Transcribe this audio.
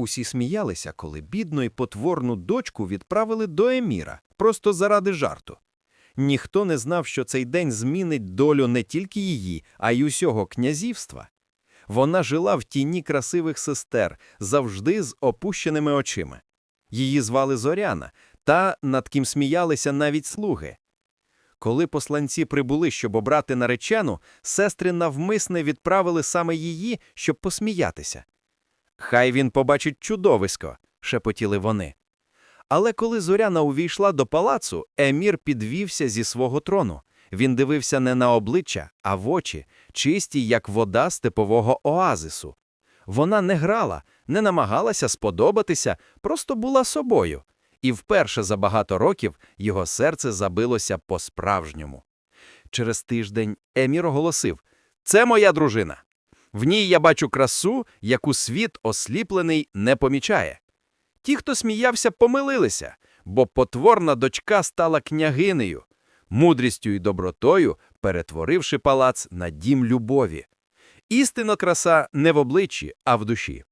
Усі сміялися, коли бідну і потворну дочку відправили до Еміра, просто заради жарту. Ніхто не знав, що цей день змінить долю не тільки її, а й усього князівства. Вона жила в тіні красивих сестер, завжди з опущеними очима. Її звали Зоряна, та над ким сміялися навіть слуги. Коли посланці прибули, щоб обрати наречену, сестри навмисне відправили саме її, щоб посміятися. Хай він побачить чудовисько, шепотіли вони. Але коли Зоряна увійшла до палацу, Емір підвівся зі свого трону. Він дивився не на обличчя, а в очі, чисті, як вода степового оазису. Вона не грала, не намагалася сподобатися, просто була собою. І вперше за багато років його серце забилося по-справжньому. Через тиждень Емір оголосив «Це моя дружина. В ній я бачу красу, яку світ осліплений не помічає. Ті, хто сміявся, помилилися, бо потворна дочка стала княгинею, мудрістю і добротою перетворивши палац на дім любові. Істинно краса не в обличчі, а в душі.